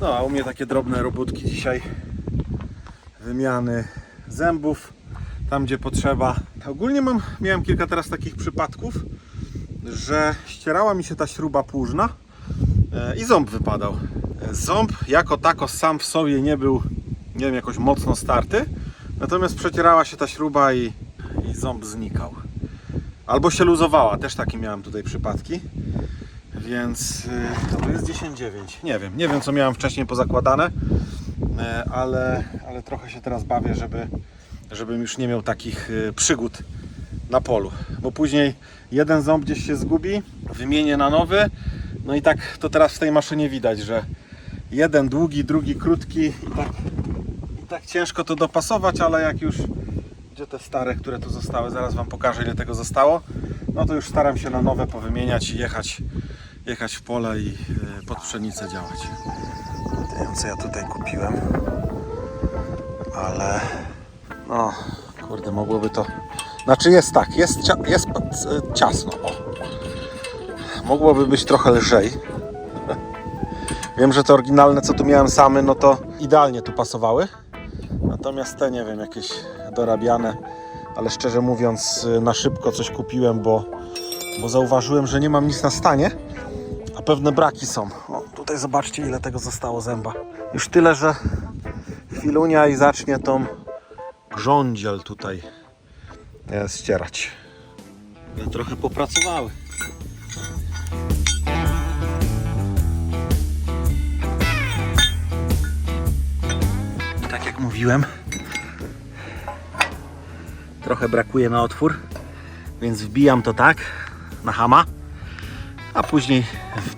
No, a u mnie takie drobne robótki dzisiaj. Wymiany zębów tam, gdzie potrzeba. Ogólnie mam, miałem kilka teraz takich przypadków, że ścierała mi się ta śruba płużna e, i ząb wypadał. Ząb jako tako sam w sobie nie był, nie wiem, jakoś mocno starty, natomiast przecierała się ta śruba i, i ząb znikał. Albo się luzowała, też takie miałem tutaj przypadki. Więc y, to jest 10,9. Nie wiem, nie wiem co miałem wcześniej pozakładane, e, ale, ale trochę się teraz bawię, żeby, żebym już nie miał takich y, przygód na polu. Bo później jeden ząb gdzieś się zgubi, wymienię na nowy. No i tak to teraz w tej maszynie widać, że jeden długi, drugi krótki i tak, i tak ciężko to dopasować, ale jak już gdzie te stare, które tu zostały, zaraz Wam pokażę ile tego zostało, no to już staram się na nowe powymieniać i jechać, jechać w pole i e, pod pszenicę działać. Wiem co ja tutaj kupiłem, ale no kurde mogłoby to, znaczy jest tak, jest, cia- jest e, ciasno, o. mogłoby być trochę lżej. Wiem, że te oryginalne co tu miałem samy, no to idealnie tu pasowały. Natomiast te nie wiem, jakieś dorabiane, ale szczerze mówiąc y, na szybko coś kupiłem, bo, bo zauważyłem, że nie mam nic na stanie, pewne braki są. O, tutaj zobaczcie ile tego zostało zęba. Już tyle, że chwilunia i zacznie tą grządziel tutaj e, ścierać. Trochę popracowały. Tak jak mówiłem, trochę brakuje na otwór, więc wbijam to tak na hama, a później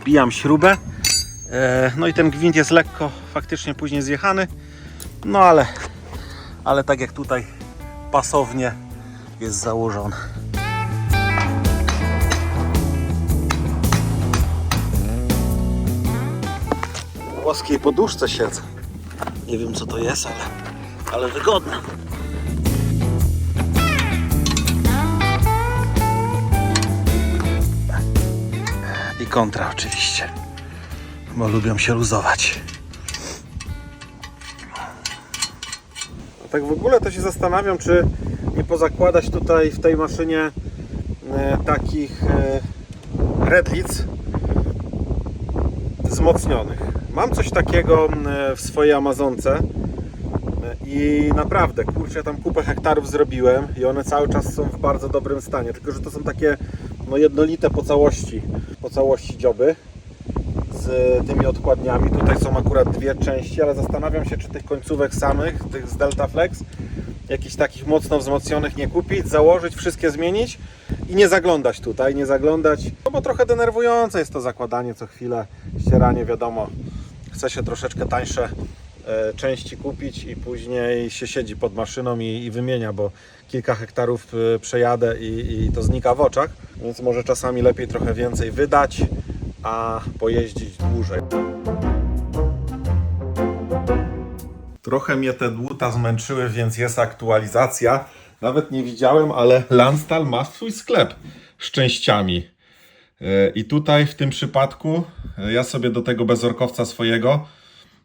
wbijam śrubę. E, No i ten gwint jest lekko faktycznie później zjechany, no ale, ale tak jak tutaj pasownie jest założony. W włoskiej poduszce siedzę. Nie wiem co to jest, ale, ale wygodna. Kontra oczywiście, bo lubią się luzować. Tak w ogóle to się zastanawiam, czy nie pozakładać tutaj w tej maszynie e, takich e, redlic wzmocnionych. Mam coś takiego w swojej Amazonce e, i naprawdę, kurczę, ja tam kupę hektarów zrobiłem i one cały czas są w bardzo dobrym stanie, tylko że to są takie no, jednolite po całości, po całości dzioby z tymi odkładniami. Tutaj są akurat dwie części, ale zastanawiam się, czy tych końcówek samych, tych z Delta Flex, jakichś takich mocno wzmocnionych nie kupić, założyć, wszystkie zmienić i nie zaglądać tutaj, nie zaglądać, no bo trochę denerwujące jest to zakładanie co chwilę, ścieranie, wiadomo, chce się troszeczkę tańsze e, części kupić i później się siedzi pod maszyną i, i wymienia, bo kilka hektarów e, przejadę i, i to znika w oczach, więc może czasami lepiej trochę więcej wydać, a pojeździć dłużej. Trochę mnie te dłuta zmęczyły, więc jest aktualizacja. Nawet nie widziałem, ale Lanstal ma swój sklep z częściami. E, I tutaj w tym przypadku e, ja sobie do tego bezorkowca swojego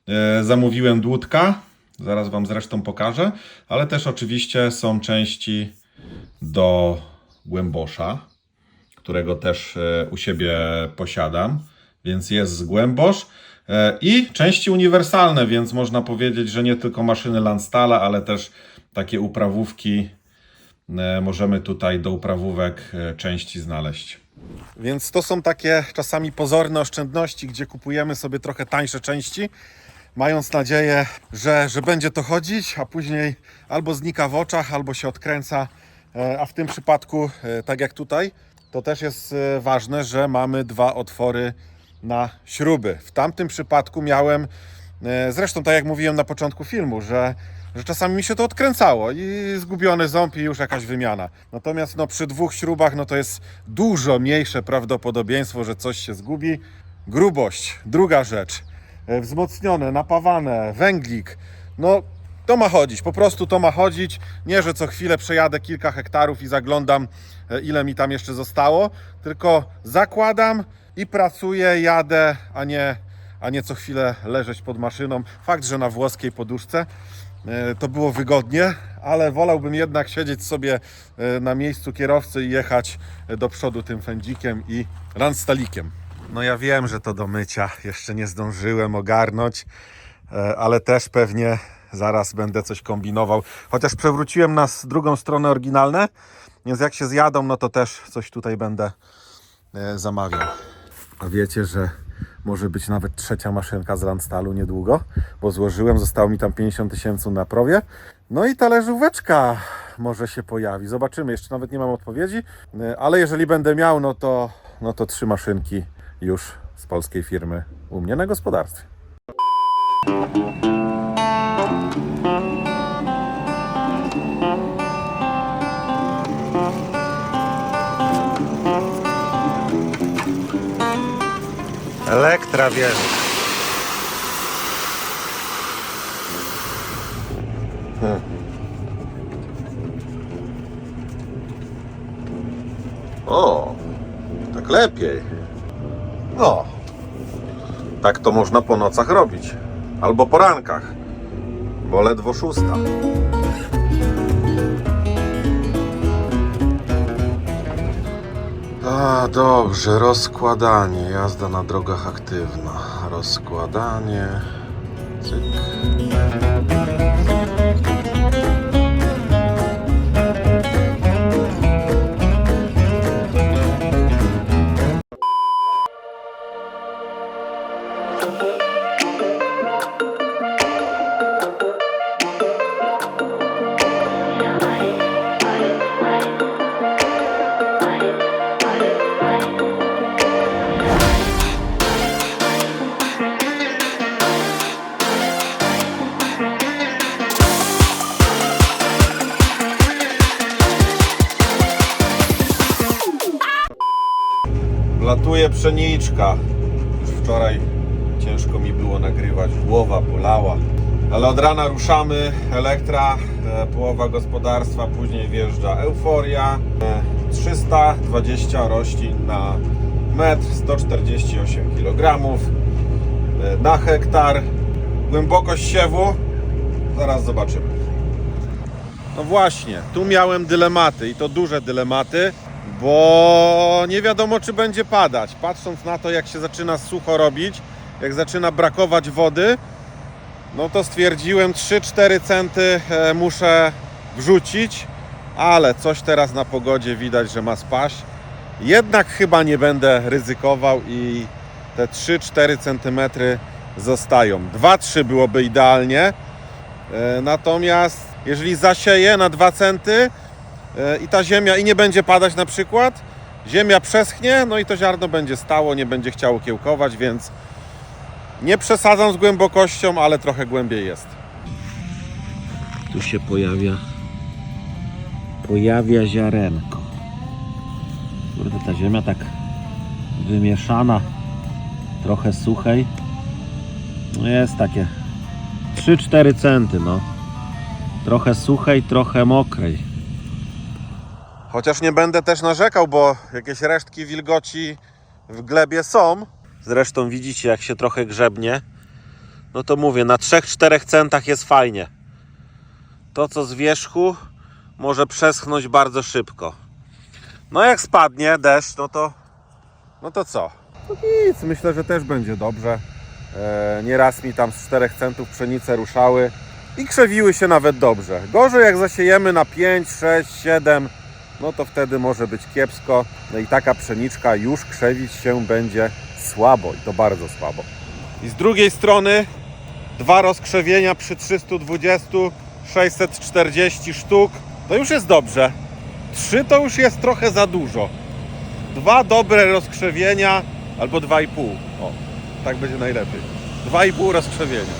e, zamówiłem dłutka. Zaraz Wam zresztą pokażę. Ale też oczywiście są części do głębosza, którego też e, u siebie posiadam. Więc jest głębosz. E, I części uniwersalne, więc można powiedzieć, że nie tylko maszyny Landstala, ale też takie uprawówki. e, Możemy tutaj do uprawówek części znaleźć. Więc to są takie czasami pozorne oszczędności, gdzie kupujemy sobie trochę tańsze części, mając nadzieję, że, że będzie to chodzić, a później albo znika w oczach, albo się odkręca. A w tym przypadku, tak jak tutaj, to też jest e, ważne, że mamy dwa otwory na śruby. W tamtym przypadku miałem, e, zresztą tak jak mówiłem na początku filmu, że, że czasami mi się to odkręcało i zgubiony ząb i już jakaś wymiana. Natomiast no, przy dwóch śrubach no, to jest dużo mniejsze prawdopodobieństwo, że coś się zgubi. Grubość, druga rzecz, e, wzmocnione, napawane, węglik, no to ma chodzić, po prostu to ma chodzić. Nie, że co chwilę przejadę kilka hektarów i zaglądam, e, ile mi tam jeszcze zostało, tylko zakładam i pracuję, jadę, a nie, a nie co chwilę leżeć pod maszyną. Fakt, że na włoskiej poduszce e, to było wygodnie, ale wolałbym jednak siedzieć sobie e, na miejscu kierowcy i jechać do przodu tym fędzikiem i landstalikiem. No ja wiem, że to do mycia jeszcze nie zdążyłem ogarnąć, ale też pewnie zaraz będę coś kombinował. Chociaż przewróciłem na drugą stronę oryginalne, więc jak się zjadą, no to też coś tutaj będę e, zamawiał. A wiecie, że może być nawet trzecia maszynka z Landstalu niedługo, bo złożyłem, zostało mi tam 50 tysięcy na prowie. No i talerzóweczka może się pojawi. Zobaczymy, jeszcze nawet nie mam odpowiedzi, e, ale jeżeli będę miał, no to, no to trzy maszynki już z polskiej firmy u mnie na gospodarstwie. Elektra wiesz. O, tak lepiej. No, tak to można po nocach robić. Albo po rankach, bo ledwo szósta. A, dobrze, rozkładanie, jazda na drogach aktywna. Rozkładanie, cyk. Latuje pszeniczka. Już wczoraj ciężko mi było nagrywać, głowa bolała. Ale od rana ruszamy, Elektra, e, połowa gospodarstwa, później wjeżdża Euforia. E, 320 roślin na metr, 148 kg e, na hektar. Głębokość siewu, zaraz zobaczymy. No właśnie, tu miałem dylematy i to duże dylematy, bo nie wiadomo czy będzie padać. Patrząc na to, jak się zaczyna sucho robić, jak zaczyna brakować wody, no to stwierdziłem 3-4 centy e, muszę wrzucić, ale coś teraz na pogodzie widać, że ma spaść. Jednak chyba nie będę ryzykował i te 3-4 centymetry zostają. 2-3 byłoby idealnie. E, Natomiast jeżeli zasieję na 2 centy i ta ziemia i nie będzie padać na przykład, ziemia przeschnie, no i to ziarno będzie stało, nie będzie chciało kiełkować, więc nie przesadzam z głębokością, ale trochę głębiej jest. Tu się pojawia pojawia ziarenko. Kurde, ta ziemia tak wymieszana, trochę suchej. No jest takie 3-4 centy, no. Trochę suchej, trochę mokrej. Chociaż nie będę też narzekał, bo jakieś resztki wilgoci w glebie są. Zresztą widzicie, jak się trochę grzebnie. No to mówię, na 3-4 centach jest fajnie. To, co z wierzchu, może przeschnąć bardzo szybko. No jak spadnie deszcz, no to no to co? No nic, myślę, że też będzie dobrze. E, nieraz mi tam z 4 centów pszenice ruszały i krzewiły się nawet dobrze. Gorzej jak zasiejemy na 5, 6, 7, no to wtedy może być kiepsko. No i taka pszeniczka już krzewić się będzie słabo i to bardzo słabo. I z drugiej strony dwa rozkrzewienia przy 320, 640 sztuk. To już jest dobrze. Trzy to już jest trochę za dużo. Dwa dobre rozkrzewienia albo dwa i pół. O, tak będzie najlepiej. Dwa i pół rozkrzewienia.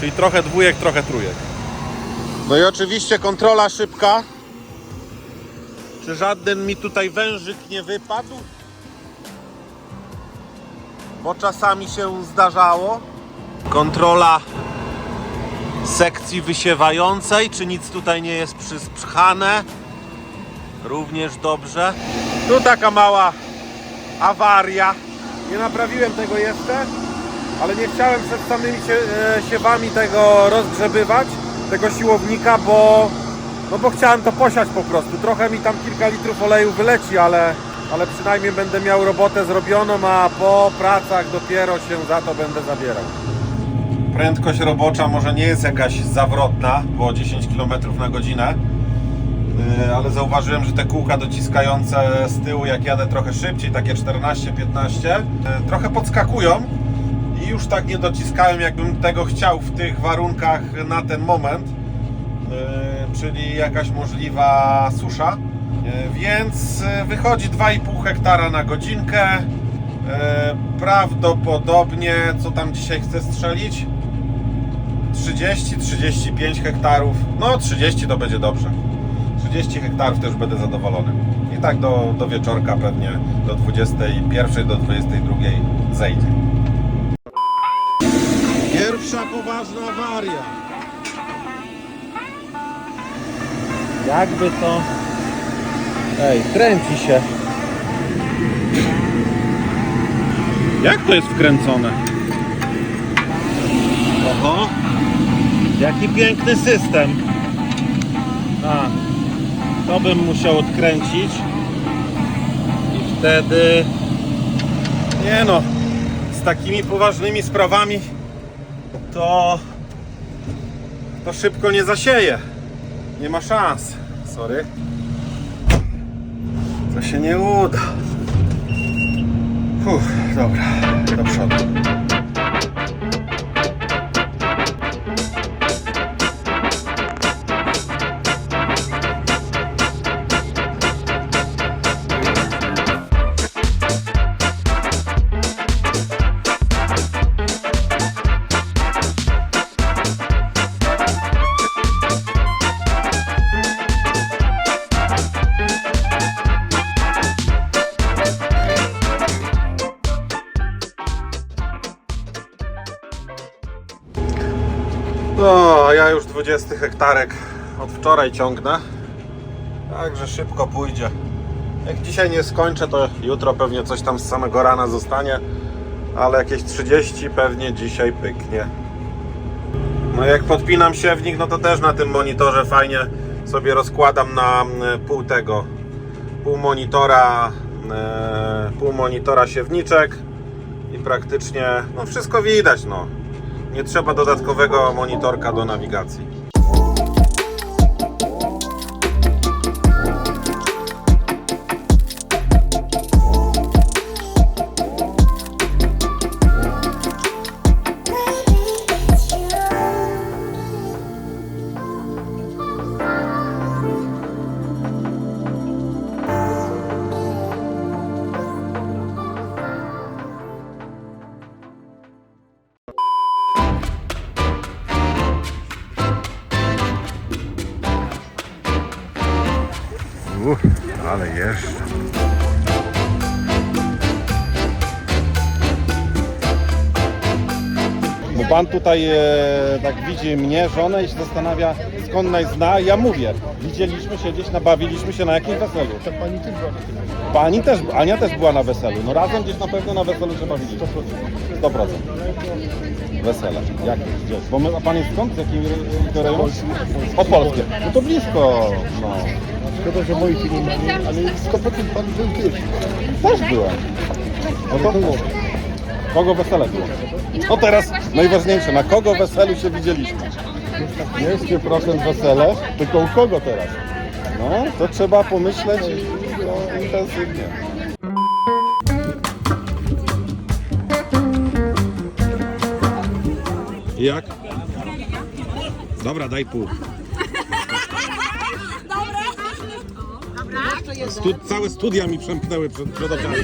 Czyli trochę dwójek, trochę trójek. No i oczywiście kontrola szybka. Czy żaden mi tutaj wężyk nie wypadł? Bo czasami się zdarzało. Kontrola sekcji wysiewającej, czy nic tutaj nie jest przyspchane. Również dobrze. Tu taka mała awaria. Nie naprawiłem tego jeszcze, ale nie chciałem przed samymi e, siewami tego rozgrzebywać, tego siłownika, bo, no bo chciałem to posiać po prostu. Trochę mi tam kilka litrów oleju wyleci, ale, ale przynajmniej będę miał robotę zrobioną, a po pracach dopiero się za to będę zabierał. Prędkość robocza może nie jest jakaś zawrotna, bo 10 km na godzinę, Yy, ale zauważyłem, że te kółka dociskające z tyłu, jak jadę trochę szybciej, takie 14-15, yy, trochę podskakują i już tak nie dociskają, jakbym tego chciał w tych warunkach na ten moment, czyli jakaś możliwa susza. Yy, Więc yy, wychodzi 2,5 hektara na godzinkę. Prawdopodobnie, co tam dzisiaj chcę strzelić? 30-35 hektarów. No 30 to będzie dobrze. 30 hektarów też będę zadowolony. I tak do, do wieczorka pewnie do 21, do 22 zejdzie. Pierwsza poważna awaria. Jakby to... Ej, kręci się. Jak to jest wkręcone? Oho. Jaki piękny system. A, to bym musiał odkręcić. I wtedy... Nie no, z takimi poważnymi sprawami to to szybko nie zasieje. Nie ma szans. Sorry. To się nie uda. Uff, dobra, do przodu. 20 hektarek od wczoraj ciągnę. Także szybko pójdzie. Jak dzisiaj nie skończę, to jutro pewnie coś tam z samego rana zostanie. Ale jakieś 30 pewnie dzisiaj pyknie. No jak podpinam siewnik, no to też na tym monitorze fajnie sobie rozkładam na mm, pół tego, pół monitora, e, pół monitora siewniczek i praktycznie, no wszystko widać, no. Nie trzeba dodatkowego monitorka do nawigacji. Pan tutaj e, tak widzi mnie, żonę i się zastanawia skąd nas zna. Ja mówię, widzieliśmy się gdzieś, nabawiliśmy się na jakimś weselu. To pani też była na tym. Pani też, Ania też była na weselu. No razem gdzieś na pewno na weselu się bawiliśmy. 100%. 100%. Wesele. Jak gdzieś? Bo my, a pan jest skąd? Z jakiego rejonu? Opolskie. No to blisko. No. Szkoda, że moi się nie ma, ale z Kopotem pan był też. Też byłem. No to Kogo wesele było? No teraz najważniejsze, na kogo weselu się widzieliśmy? 200% wesele, tylko u kogo teraz? No, to trzeba pomyśleć no, intensywnie. Jak? Dobra, daj pół. Stu, całe studia mi przemknęły przed, przed oczami.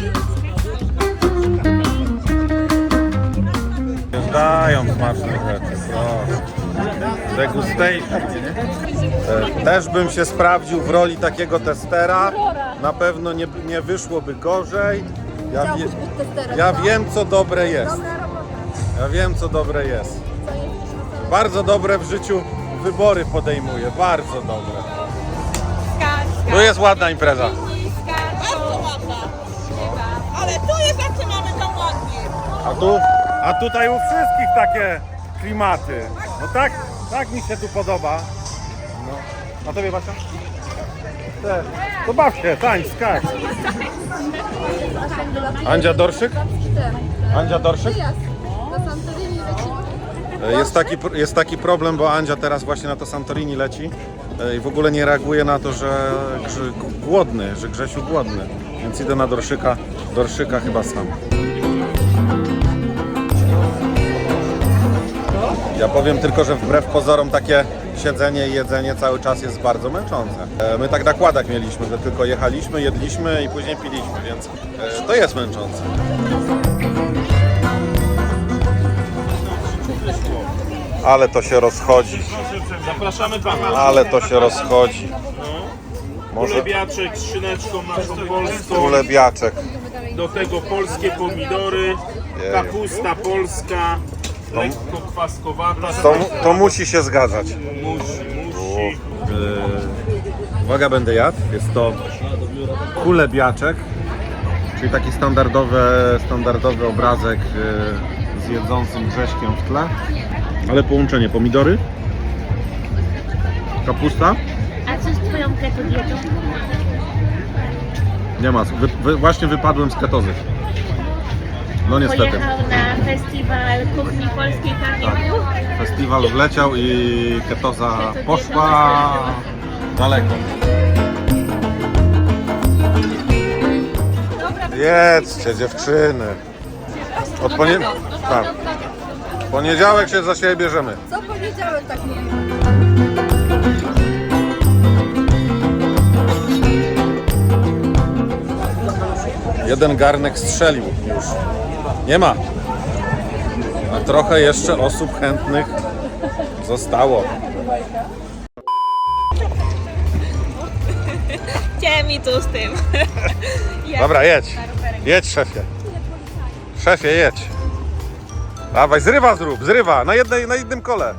Dają smaczne rzeczy, proszę. Degustation. E, Też bym się sprawdził w roli takiego testera. Na pewno nie, nie wyszłoby gorzej. Ja, wie, ja wiem, co dobre jest. Ja wiem, co dobre jest. Bardzo dobre w życiu wybory podejmuję. Bardzo dobre. Tu jest ładna impreza. Bardzo ładna. Ale tu jest jak się mamy tam ładnie. A tu A tutaj u wszystkich takie klimaty. No tak, tak mi się tu podoba. No. A tobie Basia? Też. To baw się, tańcz, skacz. Andzia Dorszyk? Andzia Dorszyk? Lecimy. Jest taki, jest taki problem, bo Andzia teraz właśnie na to Santorini leci e, i w ogóle nie reaguje na to, że, że głodny, że Grzesiu głodny. Więc idę na Dorszyka, Dorszyka chyba sam. Ja powiem tylko, że wbrew pozorom takie siedzenie i jedzenie cały czas jest bardzo męczące. E, My tak nakładach mieliśmy, że tylko jechaliśmy, jedliśmy i później piliśmy, więc e, to jest męczące. Ale to się rozchodzi. Zapraszamy pana. Ale to się rozchodzi. Może Kulebiaczek z szyneczką naszą polską. kulebiaczek. Do tego polskie pomidory, kapusta polska, lekko kwaskowata. To, to musi się zgadzać. Musi, musi. Yy, uwaga, będę jadł. Jest to kulebiaczek, czyli taki standardowy, standardowy obrazek yy, z jedzącym grześkiem w tle. Ale połączenie pomidory, kapusta. A co z twoją keto dietą? Nie ma, wy, wy, właśnie wypadłem z ketozy. No niestety. Pojechał na festiwal kuchni polskiej Carnival. Festiwal wleciał i ketoza poszła daleko. Jedzcie dziewczyny. Od ponie... tak. W poniedziałek się za siebie bierzemy. Co powiedziałem tak mówię? Jeden garnek strzelił już. Nie ma. A trochę jeszcze osób chętnych zostało. Gdzie mi tu z tym? Dobra, jedź. Jedź, szefie. Szefie, jedź. Dawaj, zrywa zrób, zrywa. Na, jednej, na jednym kole.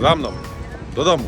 Za mną. Do domu.